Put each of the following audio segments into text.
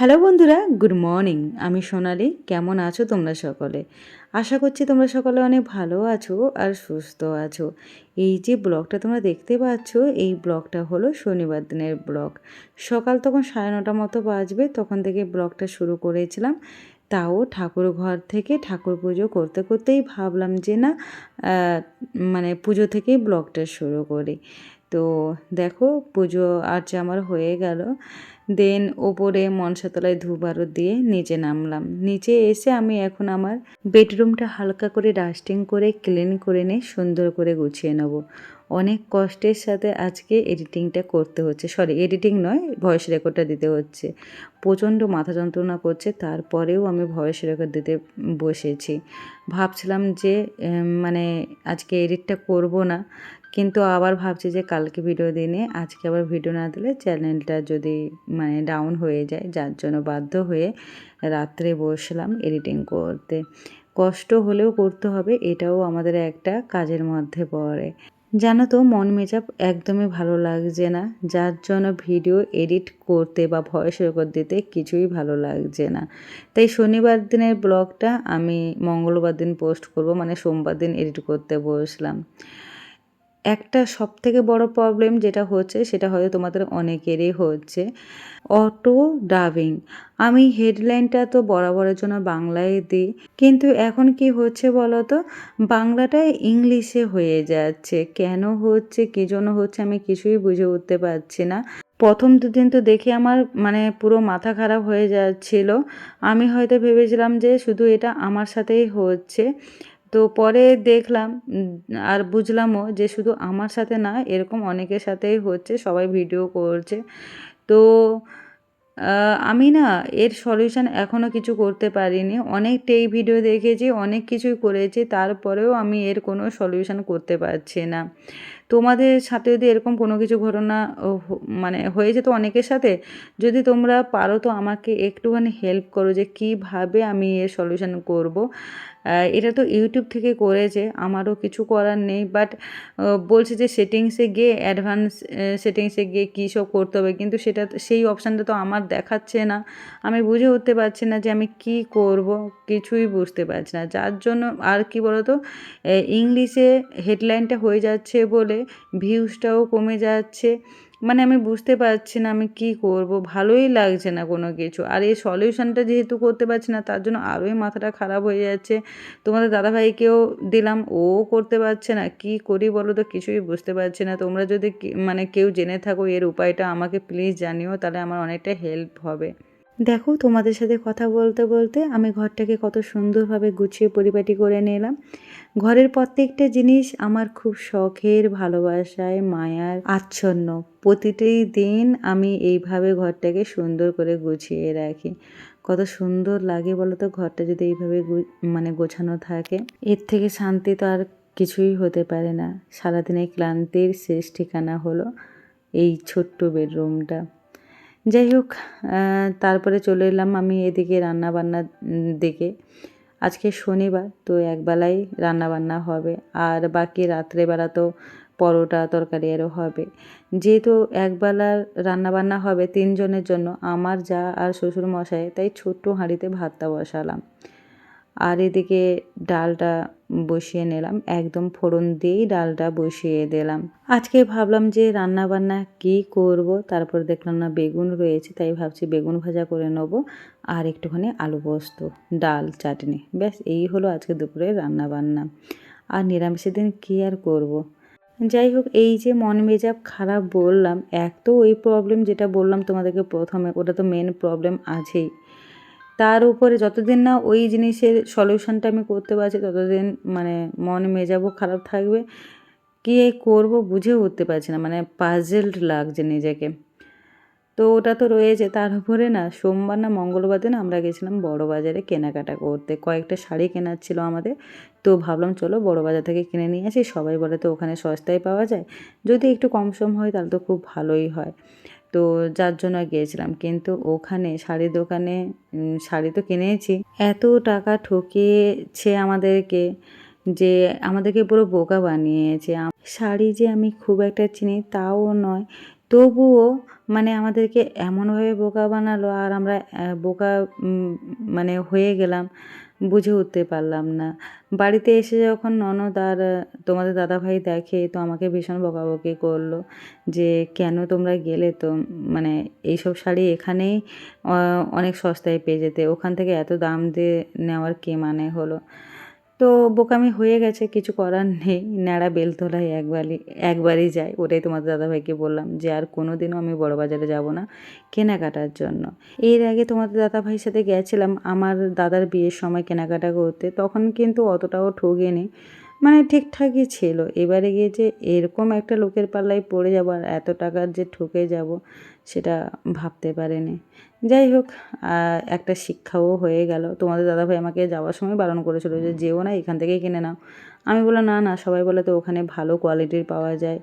Hello বন্ধুরা, good morning. আমি সোনালি, কেমন আছো তোমরা সকলে? আশা করছি তোমরা সকলে অনেক ভালো আছো আর সুস্থ আছো। এই যে ব্লগটা তোমরা দেখতে পাচ্ছ, এই ব্লগটা হলো শনিবার দিনের ব্লগ। সকাল তখন সাড়ে নটা মতো বাজবে, তখন থেকে ব্লগটা শুরু করেছিলাম। তাও ঠাকুর ঘর থেকে ঠাকুর পুজো করতে করতেই ভাবলাম যে না মানে পুজো থেকেই ব্লগটা শুরু করি। তো দেখো, পুজো আর্চা আমার হয়ে গেল দেন ওপরে মনসাতলায় আরও দিয়ে নিচে নামলাম। নিচে এসে আমি এখন আমার বেডরুমটা হালকা করে ডাস্টিং করে, ক্লিন করে নিয়ে সুন্দর করে গুছিয়ে নেব। অনেক কষ্টের সাথে আজকে এডিটিংটা করতে হচ্ছে। সরি, এডিটিং নয়, ভয়েস রেকর্ডটা দিতে হচ্ছে। প্রচণ্ড মাথা যন্ত্রণা করছে, তারপরেও আমি ভয়েস রেকর্ড দিতে বসেছি। ভাবছিলাম যে মানে আজকে এডিটটা করব না। কিন্তু আবার ভাবছি যে কালকে ভিডিও দিনে, আজকে আবার ভিডিও না দিলে চ্যানেলটা যদি মানে ডাউন হয়ে যায়, যার জন্য বাধ্য হয়ে রাত্রে বসলাম এডিটিং করতে। কষ্ট হলেও করতে হবে, এটাও আমাদের একটা কাজের মধ্যে পড়ে। জানো তো, মন মেজাব একদমই ভালো লাগছে না, যার জন্য ভিডিও এডিট করতে বা ভয়েস রেকর্ড দিতে কিছুই ভালো লাগছে না। তাই শনিবার দিনের ব্লগটা আমি মঙ্গলবার দিন পোস্ট করব মানে সোমবার দিন এডিট করতে বসলাম। একটা সব থেকে বড় প্রবলেম যেটা হচ্ছে, সেটা হয়তো তোমাদের অনেকেরই হচ্ছে অটো ডাবিং আমি হেডলাইনটা তো বরাবরের জন্য বাংলায় দিই, কিন্তু এখন কি হচ্ছে বলো তো বাংলাটা ইংলিশে হয়ে যাচ্ছে। কেন হচ্ছে, কী জন্য হচ্ছে, আমি কিছুই বুঝে উঠতে পারছি না। প্রথম দুদিন তো দেখে আমার মানে পুরো মাথা খারাপ হয়ে যাচ্ছিল। আমি হয়তো ভেবেছিলাম যে শুধু এটা আমার সাথেই হচ্ছে। তো পরে দেখলাম আর বুঝলামও যে শুধু আমার সাথে না, এরকম অনেকের সাথেই হচ্ছে, সবাই ভিডিও করছে। তো আমি না এর সলিউশন এখনও কিছু করতে পারিনি। অনেক টেক ভিডিও দেখেছি, অনেক কিছুই করেছি, তারপরেও আমি এর কোনো সলিউশন করতে পারছি না। তোমাদের সাথে যদি এরকম কোনো কিছু ঘটনা মানে হয়েছে তো অনেকের সাথে, যদি তোমরা পারো তো আমাকে একটুখানি হেল্প করো যে কীভাবে আমি এর সলিউশন করব। এটা তো ইউটিউব থেকে করেছে, আমারও কিছু করার নেই বাট বলছে যে সেটিংসে গিয়ে অ্যাডভান্স সেটিংসে গিয়ে কী সব করতে হবে, কিন্তু সেটা সেই অপশানটা তো আমার দেখাচ্ছে না। আমি বুঝে উঠতে পারছি না যে আমি কি করব, কিছুই বুঝতে পারছি না। যার জন্য আর কি বলতো ইংলিশে হেডলাইনটা হয়ে যাচ্ছে বলে ভিউজটাও কমে যাচ্ছে মানে আমি বুঝতে পারছি না আমি কি করব, ভালোই লাগছে না কোনো কিছু। আর এই সলিউশনটা যেহেতু করতে পারছি না, তার জন্য আরোই মাথাটা খারাপ হয়ে যাচ্ছে। তোমাদের দাদাভাইকেও দিলাম, ও করতে পারছে না, কি করি বলো তো কিছুই বুঝতে পারছি না। তোমরা যদি মানে কেউ জেনে থাকো এর উপায়টা, আমাকে প্লিজ জানিও, তাহলে আমার অনেকটা হেল্প হবে। দেখো, তোমাদের সাথে কথা বলতে বলতে আমি ঘরটাকে কত সুন্দরভাবে গুছিয়ে পরিপাটি করে নিলাম। ঘরের প্রত্যেকটা জিনিস আমার খুব শখের, ভালোবাসায়, মায়ার, আচ্ছন্ন। প্রতিটি দিন আমি এইভাবে ঘরটাকে সুন্দর করে গুছিয়ে রাখি। কত সুন্দর লাগে বলো তো ঘরটা যদি এইভাবে মানে গোছানো থাকে। এর থেকে শান্তি তো আর কিছুই হতে পারে না। সারাদিনের ক্লান্তির শেষ ঠিকানা হলো এই ছোট্ট বেডরুমটা। যাই হোক তারপরে চলে এলাম আমি এদিকে রান্না বান্নার দিকে। আজকে শনিবার, তো একবেলাই রান্না বান্না হবে। আর বাকি রাত্রেবেলা তো পরোটা, তরকারি আরও হবে। যেহেতু একবেলার রান্না বান্না হবে তিনজনের জন্য, আমার যা আর শ্বশুর মশাই, তাই ছোট্ট হাঁড়িতে ভাতটা বসালাম। আর এদিকে ডালটা বসিয়ে নিলাম। একদম ফোড়ন দিয়েই ডালটা বসিয়ে দিলাম। আজকে ভাবলাম যে রান্না বান্না কি করব, তারপর দেখলাম না বেগুন রয়েছে, তাই ভাবছি বেগুন ভাজা করে নেব আর একটুখানি আলু পোস্ত, ডাল, চাটনি। ব্যাস, এই হলো আজকে দুপুরে রান্না বান্না আর নিরামিষের দিন কী আর করব। যাই হোক, এই যে মন মেজাব খারাপ বললাম, এক তো ওই প্রবলেম যেটা বললাম তোমাদেরকে প্রথমে, ওটা তো মেন প্রবলেম আছেই। তার উপরে যতদিন না ওই জিনিসের সলিউশনটা আমি করতে পারছি, ততদিন মানে মন মেজাবও খারাপ থাকবে। কী করব বুঝে উঠতে পারছি না মানে পাজেলড লাগছে নিজেকে। তো ওটা তো রয়েছে, তার উপরে না সোমবার না মঙ্গলবার দিন আমরা গেছিলাম বড় বাজারে কেনাকাটা করতে। কয়েকটা শাড়ি কেনার ছিল আমাদের, তো ভাবলাম চলো বড় বাজার থেকে কিনে নিয়ে আসি। সবাই বলে তো ওখানে সস্তায় পাওয়া যায়, যদি একটু কম সম হয় তাহলে তো খুব ভালোই হয়। তো যার জন্য গিয়েছিলাম। কিন্তু ওখানে শাড়ির দোকানে শাড়ি তো কিনেছি এত টাকা ঠকিয়েছে আমাদেরকে যে আমাদেরকে পুরো বোকা বানিয়েছে। শাড়ি যে আমি খুব একটা চিনি তাও নয়। তবুও মানে আমাদেরকে এমনভাবে বোকা বানালো আর আমরা বোকা মানে হয়ে গেলাম। বুঝে উঠতে পারলাম না। বাড়িতে এসে যখন ননদ আর তোমাদের দাদাভাই দেখে, তো আমাকে ভীষণ বকাবকি করল যে, কেন তোমরা গেলে তো? মানে এইসব শাড়ি এখানেই অনেক সস্তায় পেয়ে যেতে। ওখান থেকে এত দাম দিয়ে নেওয়ার কে মানে হলো? তো বোকামি হয়ে গেছে, কিছু করার নেই। ন্যাড়া বেলতলায় একবারই একবারই যাই। ওটাই তোমাদের দাদাভাইকে বললাম যে, আর কোনো দিনও আমি বড় বাজারে যাব না কেনাকাটার জন্য। এর আগে তোমাদের দাদাভাইয়ের সাথে গেছিলাম, আমার দাদার বিয়ের সময় কেনাকাটা করতে। তখন কিন্তু অতটাও ঠগেনি। মানে ঠিকঠাকই ছিল। এবারে গিয়ে যে এরকম একটা লোকের পাল্লায় পড়ে যাব আর এত টাকার যে ঠকে যাব, সেটা ভাবতে পারেনি। যাই হোক একটা শিক্ষাও হয়ে গেল। তোমাদের দাদাভাই আমাকে যাওয়ার সময় বারণ করেছিল যে যেও না, এখান থেকেই কিনে নাও। আমি বললাম, না না, সবাই বলে তো ওখানে ভালো কোয়ালিটির পাওয়া যায়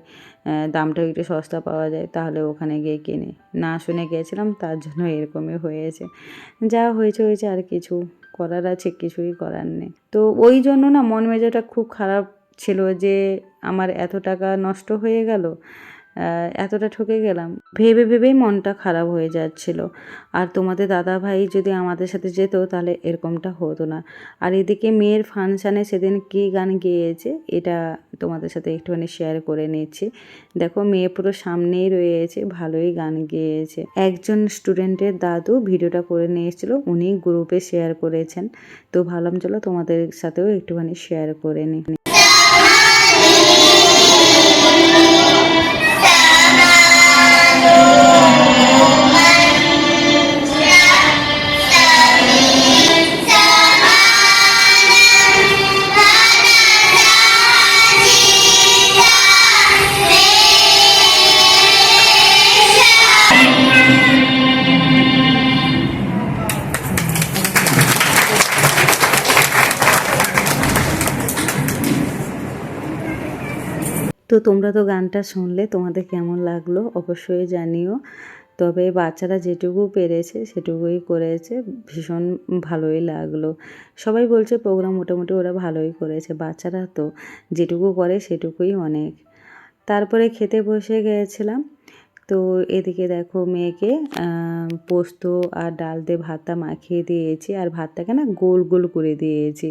দামটাও একটু সস্তা পাওয়া যায়, তাহলে ওখানে গিয়ে কিনে। না শুনে গিয়েছিলাম, তার জন্য এরকমই হয়েছে। যা হয়েছে হয়েছে, আর কিছু করার আছে, কিছুই করার নেই। তো ওই জন্য না, মন মেজাটা খুব খারাপ ছিল যে আমার এত টাকা নষ্ট হয়ে গেল। এতটা ঠকে গেলাম। ভেবে ভেবেই মনটা খারাপ হয়ে যাচ্ছিল। আর তোমাদের দাদা ভাই যদি আমাদের সাথে যেত, তাহলে এরকমটা হতো না। আর এদিকে মেয়ের ফাংশানে সেদিন কী গান গেয়েছে, এটা তোমাদের সাথে একটুখানি শেয়ার করে নিচ্ছি। দেখো, মেয়ে পুরো সামনেই রয়েছে, ভালোই গান গেয়েছে। একজন স্টুডেন্টের দাদু ভিডিওটা করে নিয়ে এসেছিল, উনি গ্রুপে শেয়ার করেছেন। তো ভাবলাম, চলো তোমাদের সাথেও একটুখানি শেয়ার করে নিই তোমরা তো গানটা শুনলে, তোমাদের কেমন লাগল অবশ্যই জানিও। তবে বাচ্চারা যেটুকু পেরেছে, সেটুকুই করেছে, ভীষণ ভালোই লাগল। সবাই বলছে প্রোগ্রাম মোটামুটি ওরা ভালোই করেছে, বাচ্চারা তো যেটুকু করে সেটুকুই অনেক। তারপরে খেতে বসে গিয়েছিলাম তো এদিকে দেখো মেয়েকে পোস্ত আর ডাল দিয়ে ভাতটা মাখিয়ে দিয়েছি আর ভাতটাকে না গোল গোল করে দিয়েছি।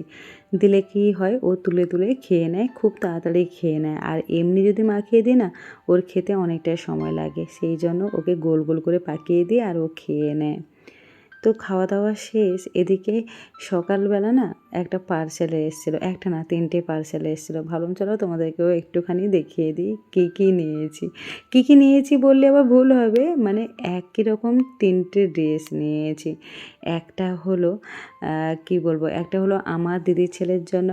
দিলে কি হয়? ও তুলে তুলে খেয়ে নেয়, খুব তাড়াতাড়ি খেয়ে নেয়। আর এমনি যদি মাখিয়ে দিই না, ওর খেতে অনেকটা সময় লাগে। সেই জন্য ওকে গোল গোল করে পাকিয়ে দিই আর ও খেয়ে নেয়। তো খাওয়া দাওয়া শেষ, এদিকে সকালবেলা না একটা পার্সেল এসেছিল, একটা না, তিনটে পার্সেল এসেছিল। ভাবলাম, চলো তোমাদেরকেও একটুখানি দেখিয়ে দিই, কী কী নিয়েছি? কী কী নিয়েছি বললে আবার ভুল হবে মানে একই রকম তিনটে ড্রেস নিয়েছি। একটা হলো কি বলব, একটা হলো আমার দিদির ছেলের জন্য,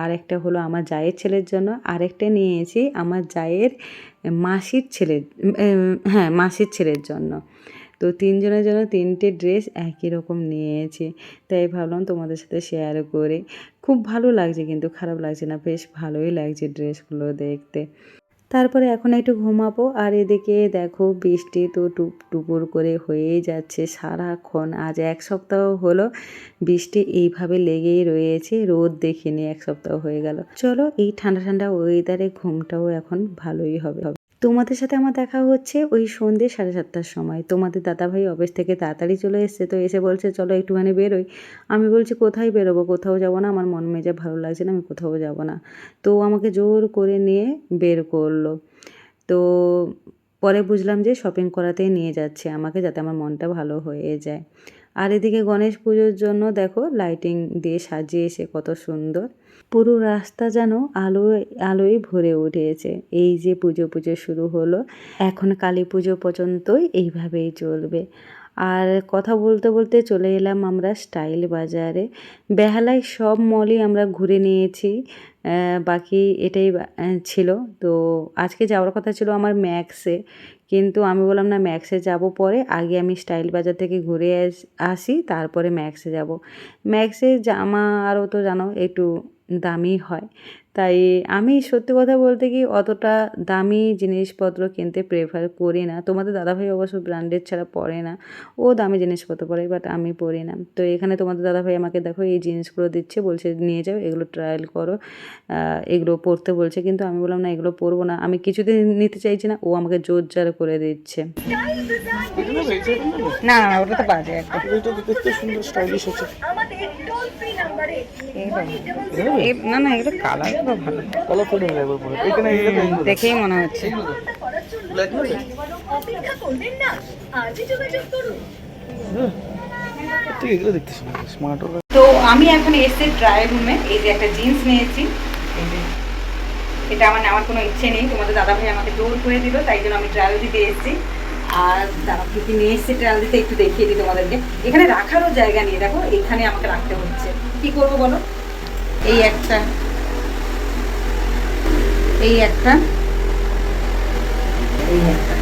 আর একটা হলো আমার জায়ের ছেলের জন্য আরেকটা নিয়েছি আমার জায়ের মাসির ছেলের হ্যাঁ মাসির ছেলের জন্য। তো তিনজনের জন্য তিনটে ড্রেস একই রকম নিয়েছি। তাই ভাবলাম তোমাদের সাথে শেয়ার করে। খুব ভালো লাগছে কিন্তু, খারাপ লাগছে না, বেশ ভালোই লাগছে ড্রেসগুলো দেখতে। তারপরে এখন একটু ঘুমাবো, আর এদিকে দেখো বৃষ্টি তো টুপ টুপুর করে হয়েই যাচ্ছে সারাক্ষণ। আজ এক সপ্তাহ হলো বৃষ্টি এইভাবে লেগেই রয়েছে, রোদ দেখিনি, এক সপ্তাহ হয়ে গেল। চলো এই ঠান্ডা ঠান্ডা ওয়েদারে ঘুমটাও এখন ভালোই হবে। তোমাদের সাথে আমার দেখা হচ্ছে ওই সন্ধ্যে সাড়ে সাতটার সময়। তোমাদের দাদাভাই অফিস থেকে তাড়াতাড়ি চলে এসছে তো এসে বলছে, চলো একটুখানি বেরোই। আমি বলছি, কোথায় বেরোবো? কোথাও যাব না? আমার মন মেজে ভালো লাগছে না, আমি কোথাও যাব না। তো আমাকে জোর করে নিয়ে বের করল। তো পরে বুঝলাম যে শপিং করাতেই নিয়ে যাচ্ছে আমাকে, যাতে আমার মনটা ভালো হয়ে যায়। আর এদিকে গণেশ পুজোর জন্য দেখো লাইটিং দিয়ে সাজিয়ে এসে কত সুন্দর। পুরো রাস্তা যেন আলোয় আলোয় ভরে উঠেছে। এই যে পুজো পুজো শুরু হলো, এখন কালী পুজো পর্যন্তই এইভাবেই চলবে। আর কথা বলতে বলতে চলে এলাম আমরা স্টাইল বাজারে। বেহালায় সব মলই আমরা ঘুরে নিয়েছি বাকি এটাই ছিল। তো আজকে যাওয়ার কথা ছিল আমার ম্যাক্সে, কিন্তু আমি বললাম না ম্যাক্সে যাব পরে, আগে আমি স্টাইল বাজার থেকে ঘুরে আস- তারপরে ম্যাক্সে যাব। ম্যাক্সে জামা আরও তো জানো, একটু দামি হয়। তাই আমি সত্যি কথা বলতে কি অতটা দামি জিনিসপত্র কিনতে প্রেফার করি না। তোমাদের দাদাভাই অবশ্য ব্র্যান্ডেড ছাড়া পরে না। ও দামি জিনিসপত্র পরে বাট আমি পরি না। তো এখানে তোমাদের দাদাভাই আমাকে দেখো এই জিনিসগুলো দিচ্ছে বলছে নিয়ে যাও এগুলো ট্রায়াল করো। এগুলো পরতে বলছে কিন্তু আমি বললাম না এগুলো পরবো না। আমি কিছুদিন নিতে চাইছি না ও আমাকে জোর জার করে দিচ্ছে। না ওটা তো বাজে। একটা সুন্দর স্টাইলিশ না না, এগুলো কালারগুলো ভালো। কালার ফোল্ডিং লাগবে পরে এখানে দেখেই মনে হচ্ছে। তো আমি এখন এসেছি ট্রায়াল রুমে এই যে একটা জিন্স নিয়েছি। এটা আমার নেওয়ার কোনো ইচ্ছে নেই। তোমাদের দাদা ভাই আমাকে জোর করে দিল, তাই জন্য আমি ট্রায়াল দিতে এসেছি। আর দাদা কি নিয়ে এসেছি ট্রায়াল দিতে একটু দেখিয়ে দিই তোমাদেরকে। এখানে রাখারও জায়গা নেই, দেখো, এখানে আমাকে রাখতে হচ্ছে। কি করব বলো? এই একটা। এই একটা। এই একটা।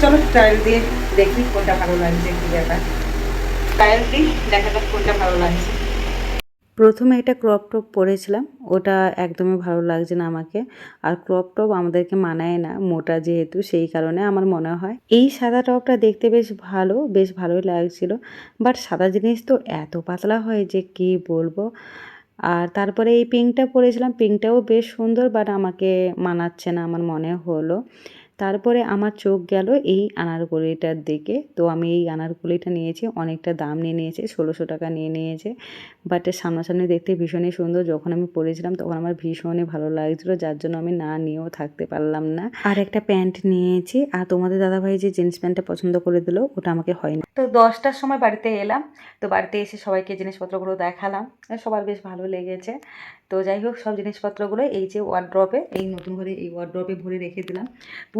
চলো ট্রায়াল দিয়ে দেখি কোনটা ভালো লাগছে, কি ব্যাপার। ট্রায়াল দিই দেখা যাক কোনটা ভালো লাগছে। প্রথমে একটা ক্রপ টপ পরেছিলাম, ওটা একদমই ভালো লাগছে না আমাকে। আর ক্রপ টপ আমাদেরকে মানায় না, মোটা যেহেতু, সেই কারণে আমার মনে হয়। এই সাদা টপটা দেখতে বেশ ভালো, বেশ ভালোই লাগছিল। বাট সাদা জিনিস তো এত পাতলা হয় যে কি বলব? আর তারপরে এই পিঙ্কটা পরেছিলাম পিঙ্কটাও বেশ সুন্দর বাট আমাকে মানাচ্ছে না, আমার মনে হলো। তারপরে আমার চোখ গেল এই আনারকলিটার দিকে। তো আমি এই আনারকলিটা নিয়েছি, অনেকটা দাম নিয়ে নিয়েছে, ষোলোশো টাকা নিয়ে নিয়েছে। বাট সামনাসামনি দেখতে ভীষণই সুন্দর। যখন আমি পরেছিলাম তখন আমার ভীষণই ভালো লাগছিল, যার জন্য আমি না নিয়েও থাকতে পারলাম না। আর একটা প্যান্ট নিয়েছি, আর তোমাদের দাদাভাই যে জিন্স প্যান্টটা পছন্দ করে দিল, ওটা আমাকে হয়নি তো দশটার সময় বাড়িতে এলাম। তো বাড়িতে এসে সবাইকে জিনিসপত্রগুলো দেখালাম। সবার বেশ ভালো লেগেছে। তো যাই হোক, সব জিনিসপত্রগুলো এই যে ওয়ার্ড্রপে এই নতুন করে এই ওয়ার্ড্রপে ভরে রেখে দিলাম।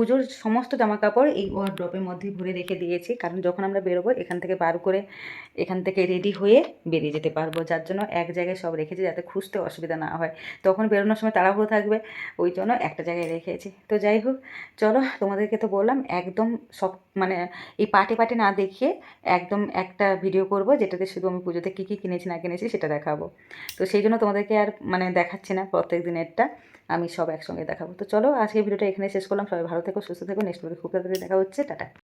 পুজোর সমস্ত জামা কাপড় এই ওয়ার্ড্রপের মধ্যেই ভরে রেখে দিয়েছি। কারণ যখন আমরা বেরোবো, এখান থেকে বার করে এখান থেকে রেডি হয়ে বেরিয়ে যেতে পারব। যার জন্য এক জায়গায় সব রেখেছি যাতে খুঁজতে অসুবিধা না হয়। তখন বেরোনোর সময় তাড়াহুড়ো থাকবে, ওই জন্য একটা জায়গায় রেখেছি। তো যাই হোক, চলো তোমাদেরকে তো বললাম, একদম সব মানে এই পাটে পাটে না দেখিয়ে একদম একটা ভিডিও করব, যেটাতে শুধু আমি পুজোতে কী কী কিনেছি না কিনেছি সেটা দেখাবো। তো সেই জন্য তোমাদেরকে আর মানে দেখাচ্ছি না প্রত্যেক দিনেরটা। আমি সব একসঙ্গে দেখাবো। তো চলো আজকে ভিডিওটা এখানে শেষ করলাম। সবাই ভালো থেকো, সুস্থ থেকো, নেক্সট ভিডিও খুব তাড়াতাড়ি দেখা হচ্ছে। টাটা।